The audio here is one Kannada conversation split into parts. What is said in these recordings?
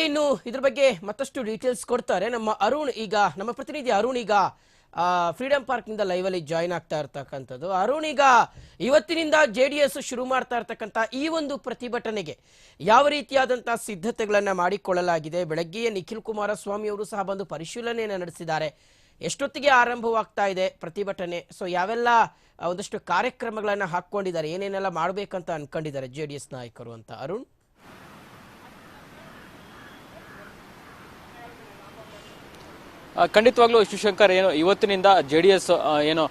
ಇನ್ನು ಇದ್ರ ಬಗ್ಗೆ ಮತ್ತಷ್ಟು ಡೀಟೇಲ್ಸ್ ಕೊಡ್ತಾರೆ. ನಮ್ಮ ಅರುಣ್ ಈಗ, ನಮ್ಮ ಪ್ರತಿನಿಧಿ ಅರುಣ್ ಈಗ ಫ್ರೀಡಂ ಪಾರ್ಕ್ನಿಂದ ಲೈವ್ ಅಲ್ಲಿ ಜಾಯ್ನ್ ಆಗ್ತಾ ಇರ್ತಕ್ಕಂಥದ್ದು. ಅರುಣ್ ಈಗ ಇವತ್ತಿನಿಂದ ಜೆ ಡಿ ಎಸ್ ಶುರು ಮಾಡ್ತಾ ಇರ್ತಕ್ಕಂಥ ಈ ಒಂದು ಪ್ರತಿಭಟನೆಗೆ ಯಾವ ರೀತಿಯಾದಂತಹ ಸಿದ್ಧತೆಗಳನ್ನ ಮಾಡಿಕೊಳ್ಳಲಾಗಿದೆ? ಬೆಳಗ್ಗೆಯೇ ನಿಖಿಲ್ ಕುಮಾರಸ್ವಾಮಿ ಅವರು ಸಹ ಬಂದು ಪರಿಶೀಲನೆಯನ್ನು ನಡೆಸಿದ್ದಾರೆ. ಎಷ್ಟೊತ್ತಿಗೆ ಆರಂಭವಾಗ್ತಾ ಇದೆ ಪ್ರತಿಭಟನೆ? ಸೊ ಯಾವೆಲ್ಲ ಒಂದಷ್ಟು ಕಾರ್ಯಕ್ರಮಗಳನ್ನ ಹಾಕೊಂಡಿದ್ದಾರೆ ಏನೇನೆಲ್ಲ ಮಾಡಬೇಕಂತ ಅನ್ಕೊಂಡಿದ್ದಾರೆ ಜೆ ಡಿ ಎಸ್ ನಾಯಕರು ಅಂತ. ಅರುಣ್? ಖಂಡಿತವಾಗ್ಲೂ ಶಿವಶಂಕರ್ ಏನು ಇವತ್ತಿನಿಂದ ಜೆ ಡಿ ಎಸ್ ಏನು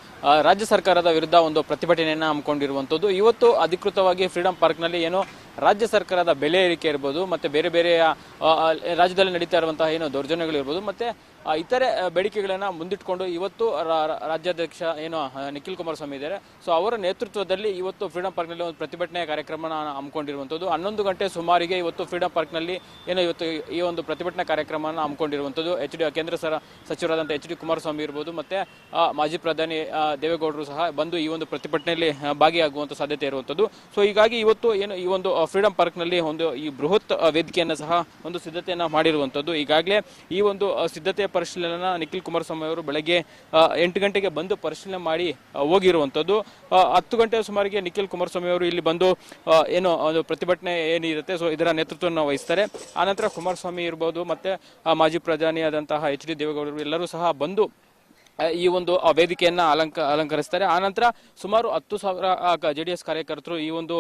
ರಾಜ್ಯ ಸರ್ಕಾರದ ವಿರುದ್ಧ ಒಂದು ಪ್ರತಿಭಟನೆಯನ್ನು ಹಮ್ಮಿಕೊಂಡಿರುವಂಥದ್ದು. ಇವತ್ತು ಅಧಿಕೃತವಾಗಿ ಫ್ರೀಡಂ ಪಾರ್ಕ್ನಲ್ಲಿ ಏನು ರಾಜ್ಯ ಸರ್ಕಾರದ ಬೆಲೆ ಏರಿಕೆ ಇರ್ಬೋದು, ಮತ್ತೆ ಬೇರೆ ಬೇರೆ ರಾಜ್ಯದಲ್ಲಿ ನಡೀತಾ ಇರುವಂತಹ ಏನು ದೌರ್ಜನ್ಯಗಳಿರ್ಬೋದು ಮತ್ತೆ ಇತರೆ ಬೇಡಿಕೆಗಳನ್ನು ಮುಂದಿಟ್ಕೊಂಡು ಇವತ್ತು ರಾಜ್ಯಾಧ್ಯಕ್ಷ ಏನು ನಿಖಿಲ್ ಕುಮಾರಸ್ವಾಮಿ ಇದ್ದಾರೆ. ಸೊ ಅವರ ನೇತೃತ್ವದಲ್ಲಿ ಇವತ್ತು ಫ್ರೀಡಂ ಪಾರ್ಕ್ನಲ್ಲಿ ಒಂದು ಪ್ರತಿಭಟನೆ ಕಾರ್ಯಕ್ರಮನ ಹಮ್ಮಿಕೊಂಡಿರುವಂಥದ್ದು. ಹನ್ನೊಂದು ಗಂಟೆ ಸುಮಾರಿಗೆ ಇವತ್ತು ಫ್ರೀಡಂ ಪಾರ್ಕ್ನಲ್ಲಿ ಏನು ಇವತ್ತು ಈ ಒಂದು ಪ್ರತಿಭಟನಾ ಕಾರ್ಯಕ್ರಮವನ್ನು ಹಮ್ಮಿಕೊಂಡಿರುವಂಥದ್ದು. ಎಚ್ ಡಿ ಕೇಂದ್ರ ಸರ, ಸಚಿವರಾದಂಥ ಎಚ್ ಡಿ ಕುಮಾರಸ್ವಾಮಿ ಇರ್ಬೋದು, ಮತ್ತೆ ಮಾಜಿ ಪ್ರಧಾನಿ ದೇವೇಗೌಡರು ಸಹ ಬಂದು ಈ ಒಂದು ಪ್ರತಿಭಟನೆಯಲ್ಲಿ ಭಾಗಿಯಾಗುವಂತ ಸಾಧ್ಯತೆ ಇರುವಂಥದ್ದು. ಸೊ ಹೀಗಾಗಿ ಇವತ್ತು ಏನು ಈ ಒಂದು ಫ್ರೀಡಂ ಪಾರ್ಕ್ನಲ್ಲಿ ಒಂದು ಈ ಬೃಹತ್ ವೇದಿಕೆಯನ್ನು ಸಹ ಒಂದು ಸಿದ್ಧತೆಯನ್ನು ಮಾಡಿರುವಂಥದ್ದು. ಈಗಾಗಲೇ ಈ ಒಂದು ಸಿದ್ಧತೆಯ ಪರಿಶೀಲನೆ ನಿಖಿಲ್ ಕುಮಾರಸ್ವಾಮಿ ಅವರು ಬೆಳಗ್ಗೆ ಎಂಟು ಗಂಟೆಗೆ ಬಂದು ಪರಿಶೀಲನೆ ಮಾಡಿ ಹೋಗಿರುವಂಥದ್ದು. ಹತ್ತು ಗಂಟೆ ಸುಮಾರಿಗೆ ನಿಖಿಲ್ ಕುಮಾರಸ್ವಾಮಿ ಅವರು ಇಲ್ಲಿ ಬಂದು ಏನು ಒಂದು ಪ್ರತಿಭಟನೆ ಏನಿರುತ್ತೆ, ಸೊ ಇದರ ನೇತೃತ್ವವನ್ನು ವಹಿಸ್ತಾರೆ. ಆನಂತರ ಕುಮಾರಸ್ವಾಮಿ ಇರ್ಬೋದು, ಮತ್ತೆ ಮಾಜಿ ಪ್ರಧಾನಿಯಾದಂತಹ ಎಚ್ ಡಿ ದೇವೇಗೌಡರು ಎಲ್ಲರೂ ಸಹ ಬಂದು ಈ ಒಂದು ವೇದಿಕೆಯನ್ನ ಅಲಂಕ, ಅಲಂಕರಿಸ್ತಾರೆ. ಆನಂತರ ಸುಮಾರು ಹತ್ತು ಸಾವಿರ ಜೆ ಡಿ ಎಸ್ ಕಾರ್ಯಕರ್ತರು ಈ ಒಂದು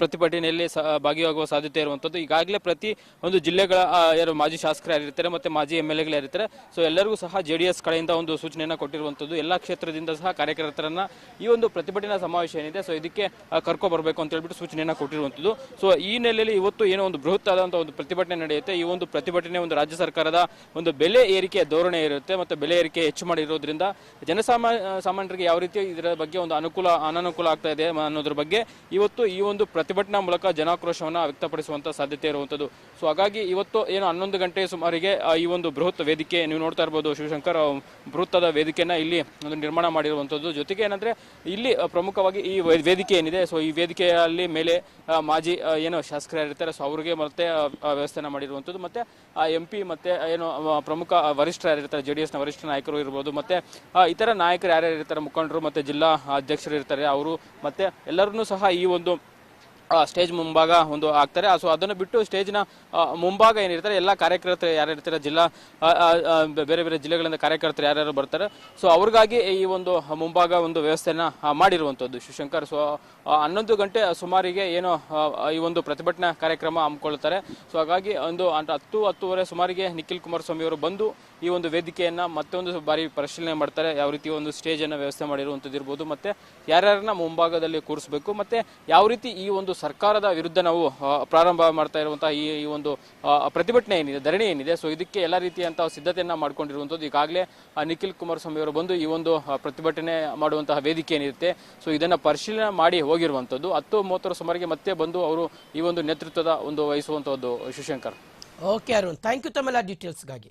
ಪ್ರತಿಭಟನೆಯಲ್ಲಿ ಭಾಗಿಯಾಗುವ ಸಾಧ್ಯತೆ ಇರುವಂತದ್ದು ಈಗಾಗಲೇ ಪ್ರತಿ ಒಂದು ಜಿಲ್ಲೆಗಳ ಯಾರು ಮಾಜಿ ಶಾಸಕರು ಯಾರಿರ್ತಾರೆ ಮತ್ತೆ ಮಾಜಿ ಎಂ ಎಲ್ ಎಗಳು ಯಾರಿರ್ತಾರೆ. ಸೊ, ಎಲ್ಲರಿಗೂ ಸಹ ಜೆ ಡಿ ಎಸ್ ಕಡೆಯಿಂದ ಒಂದು ಸೂಚನೆಯನ್ನ ಕೊಟ್ಟಿರುವಂತದ್ದು ಎಲ್ಲಾ ಕ್ಷೇತ್ರದಿಂದ ಸಹ ಕಾರ್ಯಕರ್ತರನ್ನ ಈ ಒಂದು ಪ್ರತಿಭಟನಾ ಸಮಾವೇಶ ಏನಿದೆ, ಸೊ ಇದಕ್ಕೆ ಕರ್ಕೊ ಬರಬೇಕು ಅಂತ ಹೇಳ್ಬಿಟ್ಟು ಸೂಚನೆಯನ್ನ ಕೊಟ್ಟಿರುವಂತದ್ದು ಸೊ, ಈ ನೆಲೆಯಲ್ಲಿ ಇವತ್ತು ಏನೋ ಒಂದು ಬೃಹತ್ ಆದಂತಹ ಒಂದು ಪ್ರತಿಭಟನೆ ನಡೆಯುತ್ತೆ. ಈ ಒಂದು ಪ್ರತಿಭಟನೆ ಒಂದು ರಾಜ್ಯ ಸರ್ಕಾರದ ಒಂದು ಬೆಲೆ ಏರಿಕೆ ಧೋರಣೆ ಇರುತ್ತೆ. ಮತ್ತೆ ಬೆಲೆ ಏರಿಕೆ ಹೆಚ್ಚು ಮಾಡಿರೋದ್ರಿಂದ ಜನಸಾಮಾ ಸಾಮಾನ್ಯರಿಗೆ ಯಾವ ರೀತಿ ಇದರ ಬಗ್ಗೆ ಒಂದು ಅನುಕೂಲ, ಅನಾನುಕೂಲ ಆಗ್ತಾ ಇದೆ ಅನ್ನೋದ್ರ ಬಗ್ಗೆ ಇವತ್ತು ಈ ಒಂದು ಪ್ರತಿಭಟನಾ ಮೂಲಕ ಜನಾಕ್ರೋಶವನ್ನು ವ್ಯಕ್ತಪಡಿಸುವಂತ ಸಾಧ್ಯತೆ ಇರುವಂತದ್ದು. ಸೊ ಹಾಗಾಗಿ ಇವತ್ತು ಏನು ಹನ್ನೊಂದು ಗಂಟೆ ಸುಮಾರಿಗೆ ಈ ಒಂದು ಬೃಹತ್ ವೇದಿಕೆ, ನೀವು ನೋಡ್ತಾ ಇರ್ಬೋದು ಶಿವಶಂಕರ್ ಬೃಹತ್ತದ ವೇದಿಕೆಯನ್ನ ಇಲ್ಲಿ ಒಂದು ನಿರ್ಮಾಣ ಮಾಡಿರುವಂತದ್ದು. ಜೊತೆಗೆ ಏನಂದ್ರೆ, ಇಲ್ಲಿ ಪ್ರಮುಖವಾಗಿ ಈ ವೇದಿಕೆ ಏನಿದೆ, ಸೊ ಈ ವೇದಿಕೆಯಲ್ಲಿ ಮೇಲೆ ಮಾಜಿ ಏನು ಶಾಸಕರು ಇರ್ತಾರೆ, ಸೊ ಅವ್ರಿಗೆ ಮತ್ತೆ ವ್ಯವಸ್ಥೆನ ಮಾಡಿರುವಂತದ್ದು. ಮತ್ತೆ ಎಂ ಪಿ ಮತ್ತೆ ಏನು ಪ್ರಮುಖ ವರಿಷ್ಠರು ಯಾರಿರ್ತಾರೆ ಜೆ ಡಿ ಎಸ್ನ ವರಿಷ್ಠ ನಾಯಕರು ಇರ್ಬೋದು, ಮತ್ತೆ ಇತರ ನಾಯಕರು ಯಾರ್ಯಾರು ಇರ್ತಾರೆ? ಮುಖಂಡರು ಮತ್ತೆ ಜಿಲ್ಲಾ ಅಧ್ಯಕ್ಷರು ಇರ್ತಾರೆ, ಅವರು ಮತ್ತೆ ಎಲ್ಲರನ್ನೂ ಸಹ ಈ ಒಂದು ಸ್ಟೇಜ್ ಮುಂಭಾಗ ಒಂದು ಆಗ್ತಾರೆ. ಸೊ ಅದನ್ನು ಬಿಟ್ಟು ಸ್ಟೇಜ್ನ ಮುಂಭಾಗ ಏನಿರ್ತಾರೆ, ಎಲ್ಲ ಕಾರ್ಯಕರ್ತರು ಯಾರು ಇರ್ತಾರೆ, ಜಿಲ್ಲಾ ಬೇರೆ ಬೇರೆ ಜಿಲ್ಲೆಗಳಿಂದ ಕಾರ್ಯಕರ್ತರು ಯಾರ್ಯಾರು ಬರ್ತಾರೆ. ಸೊ ಅವ್ರಿಗಾಗಿ ಈ ಒಂದು ಮುಂಭಾಗ ಒಂದು ವ್ಯವಸ್ಥೆನ ಮಾಡಿರುವಂಥದ್ದು ಶಿವಶಂಕರ್. ಸೊ ಹನ್ನೊಂದು ಗಂಟೆ ಸುಮಾರಿಗೆ ಏನು ಈ ಒಂದು ಪ್ರತಿಭಟನಾ ಕಾರ್ಯಕ್ರಮ ಹಮ್ಮಿಕೊಳ್ತಾರೆ ಸೊ ಹಾಗಾಗಿ ಒಂದು ಹತ್ತು, ಹತ್ತುವರೆ ಸುಮಾರಿಗೆ ನಿಖಿಲ್ ಕುಮಾರಸ್ವಾಮಿ ಅವರು ಬಂದು ಈ ಒಂದು ವೇದಿಕೆಯನ್ನು ಮತ್ತೊಂದು ಬಾರಿ ಪರಿಶೀಲನೆ ಮಾಡ್ತಾರೆ. ಯಾವ ರೀತಿ ಒಂದು ಸ್ಟೇಜನ್ನು ವ್ಯವಸ್ಥೆ ಮಾಡಿರುವಂಥದ್ದು ಇರ್ಬೋದು ಮತ್ತು ಯಾರ್ಯಾರನ್ನ ಮುಂಭಾಗದಲ್ಲಿ ಕೂರಿಸ್ಬೇಕು, ಮತ್ತು ಯಾವ ರೀತಿ ಈ ಒಂದು ಸರ್ಕಾರದ ವಿರುದ್ಧ ನಾವು ಪ್ರಾರಂಭ ಮಾಡ್ತಾ ಇರುವಂತಹ ಈ ಒಂದು ಪ್ರತಿಭಟನೆ ಏನಿದೆ, ಧರಣಿ ಏನಿದೆ, ಸೊ ಇದಕ್ಕೆ ಎಲ್ಲ ರೀತಿಯಂತಹ ಸಿದ್ಧತೆಯನ್ನ ಮಾಡ್ಕೊಂಡಿರುವಂತದ್ದು ಈಗಾಗಲೇ ನಿಖಿಲ್ ಕುಮಾರಸ್ವಾಮಿ ಅವರು ಬಂದು ಈ ಒಂದು ಪ್ರತಿಭಟನೆ ಮಾಡುವಂತಹ ವೇದಿಕೆ ಏನಿರುತ್ತೆ, ಸೊ ಇದನ್ನ ಪರಿಶೀಲನೆ ಮಾಡಿ ಹೋಗಿರುವಂತದ್ದು ಹತ್ತು ಮೂವತ್ತರ ಸುಮಾರಿಗೆ ಮತ್ತೆ ಬಂದು ಅವರು ಈ ಒಂದು ನೇತೃತ್ವದ ಒಂದು ವಹಿಸುವಂತದ್ದು Shivashankar. Okay Arun thank you ತಮ್ಮೆಲ್ಲ ಡೀಟೇಲ್ಸ್ಗಾಗಿ